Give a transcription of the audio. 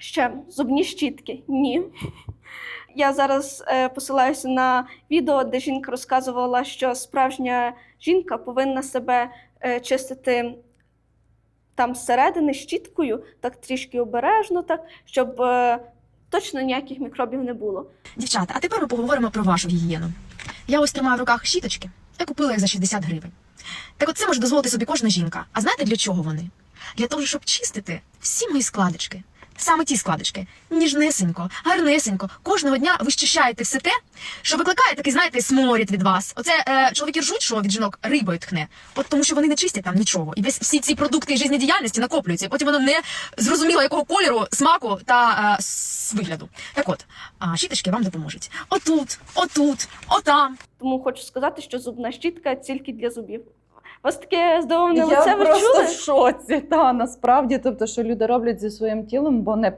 Ще зубні щітки. Ні. Я зараз е, посилаюся на відео, де жінка розказувала, що справжня жінка повинна себе е, чистити там зсередини щіткою, так трішки обережно, так, щоб е, точно ніяких мікробів не було. Дівчата, а тепер ми поговоримо про вашу гігієну. Я ось тримаю в руках щіточки. Я купила їх за 60 гривень. Так от це може дозволити собі кожна жінка. А знаєте для чого вони? Для того, щоб чистити всі мої складочки. Саме ті складочки. Ніжнесенько, гарнесенько. Кожного дня ви щищаєте все те, що викликає такий, знаєте, сморід від вас. Оце е, чоловіки ржуть, що від жінок рибою тхне. От тому що вони не чистять там нічого. І весь всі ці продукти життєдіяльності накоплюються. Потім воно не зрозуміло якого кольору, смаку та е, вигляду. Так от, а щіточки вам допоможуть. Отут, отут, отам. Тому хочу сказати, що зубна щітка тільки для зубів. У вас таке здивоване Я лице, ви просто чули? в шоці, та насправді, тобто, що люди роблять зі своїм тілом, бо не